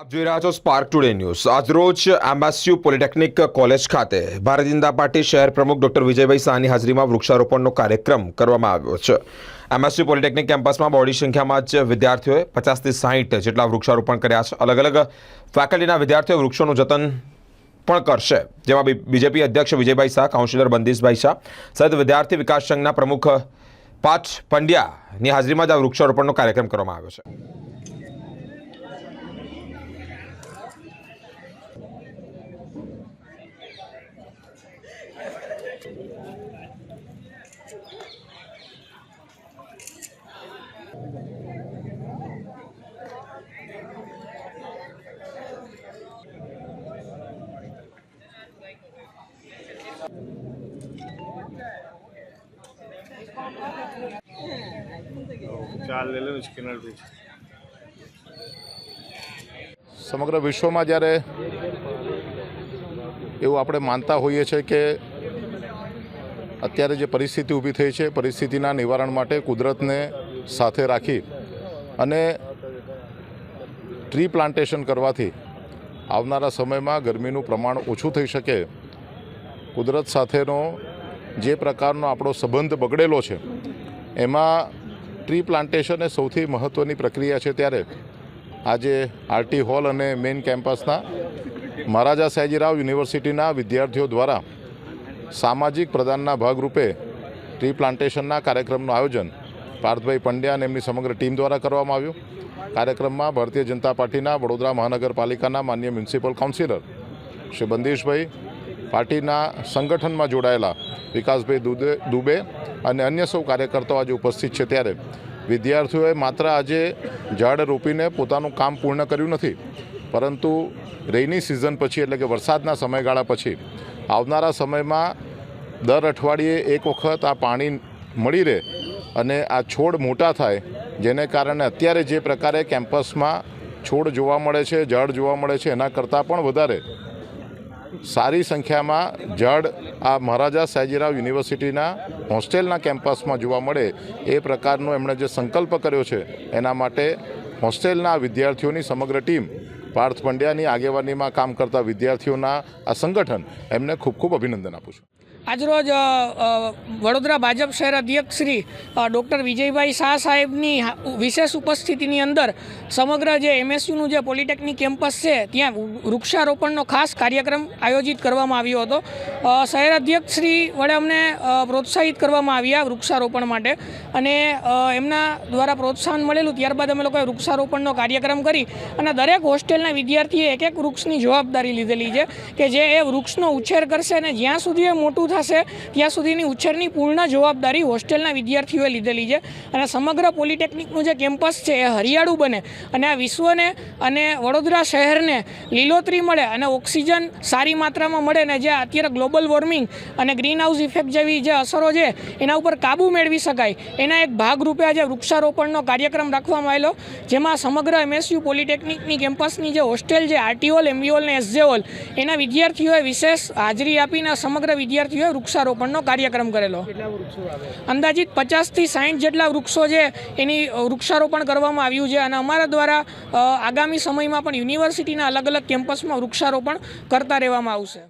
આપ જોઈ રહ્યા છો સ્પાર્ક ટુડે ન્યૂઝ આજરોજ એમ્બાસ્યુ પોલિટેકનિક કોલેજ ખાતે ભારતીય જનતા પાર્ટી શહેર પ્રમુખ ડોક્ટર વિજયભાઈ શાહની હાજરીમાં વૃક્ષારોપણનો કાર્યક્રમ કરવામાં આવ્યો છે. એમ્બાસ્યુ પોલિટેકનિક કેમ્પસમાં બોડી સંખ્યામાં જ વિદ્યાર્થીઓએ પચાસથી સાહીઠ જેટલા વૃક્ષારોપણ કર્યા છે. અલગ અલગ ફેકલ્ટીના વિદ્યાર્થીઓ વૃક્ષોનું જતન પણ કરશે. જેમાં બીજેપી અધ્યક્ષ વિજયભાઈ શાહ, કાઉન્સિલર બંદીશભાઈ શાહ સહિત વિદ્યાર્થી વિકાસ સંઘના પ્રમુખ પાંચ પંડ્યાની હાજરીમાં જ આ વૃક્ષારોપણનો કાર્યક્રમ કરવામાં આવ્યો છે. ચાલ લે લે સ્કેનરથી સમગ્ર વિશ્વમાં જ્યારે એવું આપણે માનતા હોઈએ છીએ કે અત્યારે જે પરિસ્થિતિ ઊભી થઈ છે, પરિસ્થિતિના નિવારણ માટે કુદરતને સાથે રાખી અને ટ્રી પ્લાન્ટેશન કરવાથી આવનારા સમયમાં ગરમીનું પ્રમાણ ઓછું થઈ શકે. કુદરત સાથેનો જે પ્રકારનો આપણો સંબંધ બગડેલો છે, એમાં ટ્રી પ્લાન્ટેશન એ સૌથી મહત્ત્વની પ્રક્રિયા છે ત્યારે. આજે આરટી હોલ અને મેઇન કેમ્પસના મહારાજા સયાજીરાવ યુનિવર્સિટીના વિદ્યાર્થીઓ દ્વારા સામાજિક પ્રદાનના ભાગરૂપે ટ્રી પ્લાન્ટેશનના કાર્યક્રમનું આયોજન પાર્થભાઈ પંડ્યા અને એમની સમગ્ર ટીમ દ્વારા કરવામાં આવ્યું. કાર્યક્રમમાં ભારતીય જનતા પાર્ટીના વડોદરા મહાનગરપાલિકાના માન્ય મ્યુનિસિપલ કાઉન્સિલર શ્રી બંદીશભાઈ પાર્ટીના સંગઠનમાં જોડાયેલા વિકાસભાઈ દુબે દુબે અને અન્ય સૌ કાર્યકર્તાઓ આજે ઉપસ્થિત છે ત્યારે. વિદ્યાર્થીઓએ માત્ર આજે ઝાડ રોપીને પોતાનું કામ પૂર્ણ કર્યું નથી, પરંતુ રેની સિઝન પછી એટલે કે વરસાદના સમયગાળા પછી આવનારા સમયમાં દર અઠવાડિયે એક વખત આ પાણી મળી રહે અને આ છોડ મોટા થાય, જેને કારણે અત્યારે જે પ્રકારે કેમ્પસમાં છોડ જોવા મળે છે, ઝાડ જોવા મળે છે, એના કરતાં પણ વધારે. સારી સંખ્યામાં ઝાડ આ મહારાજા સયાજીરાવ યુનિવર્સિટીના હોસ્ટેલના કેમ્પસમાં જોવા મળે, એ પ્રકારનો એમણે જે સંકલ્પ કર્યો છે, એના માટે હોસ્ટેલના વિદ્યાર્થીઓની સમગ્ર ટીમ પાર્થ પંડ્યાની આગેવાનીમાં કામ કરતા વિદ્યાર્થીઓના આ સંગઠન એમને ખૂબ ખૂબ અભિનંદન આપું છું. આજરોજ વડોદરા ભાજપ શહેર અધ્યક્ષ શ્રી ડૉક્ટર વિજયભાઈ શાહ સાહેબની વિશેષ ઉપસ્થિતિની અંદર સમગ્ર જે એમએસયુનું જે પોલિટેકનિક કેમ્પસ છે, ત્યાં વૃક્ષારોપણનો ખાસ કાર્યક્રમ આયોજિત કરવામાં આવ્યો હતો. શહેર અધ્યક્ષ શ્રી વડે અમને પ્રોત્સાહિત કરવામાં આવ્યા વૃક્ષારોપણ માટે અને એમના દ્વારા પ્રોત્સાહન મળેલું, ત્યારબાદ અમે લોકોએ વૃક્ષારોપણનો કાર્યક્રમ કરી અને દરેક હોસ્ટેલના વિદ્યાર્થીએ એક એક વૃક્ષની જવાબદારી લીધેલી છે કે જે એ વૃક્ષનો ઉછેર કરશે અને જ્યાં સુધી એ મોટું થશે. ત્યાં સુધીની ઉછેરની પૂર્ણ જવાબદારી હોસ્ટેલના વિદ્યાર્થીઓએ લીધેલી છે અને સમગ્ર પોલિટેકનિકનું જે કેમ્પસ છે એ હરિયાળું બને અને આ વિશ્વને અને વડોદરા શહેરને લીલોતરી મળે અને ઓક્સિજન સારી માત્રામાં મળે ને જે અત્યારે ગ્લોબલ વોર્મિંગ અને ગ્રીન હાઉસ ઇફેક્ટ જેવી જે અસરો છે એના ઉપર કાબૂ મેળવી શકાય. એના એક ભાગરૂપે આજે વૃક્ષારોપણનો કાર્યક્રમ રાખવામાં આવેલો, જેમાં સમગ્ર એમએસયુ પોલિટેકનિકની કેમ્પસની જે હોસ્ટેલ છે આરટીઓલ હોલ ને એસજેઓલ, એના વિદ્યાર્થીઓએ વિશેષ હાજરી આપીને સમગ્ર વિદ્યાર્થીઓએ વૃક્ષારોપણનો કાર્યક્રમ કરેલો. અંદાજિત પચાસથી સાઠ જેટલા વૃક્ષો છે, એની વૃક્ષારોપણ કરવામાં આવ્યું છે અને અમારા દ્વારા આગામી સમયમાં પણ યુનિવર્સિટીના અલગ અલગ કેમ્પસમાં વૃક્ષારોપણ કરતા રહેવામાં આવશે.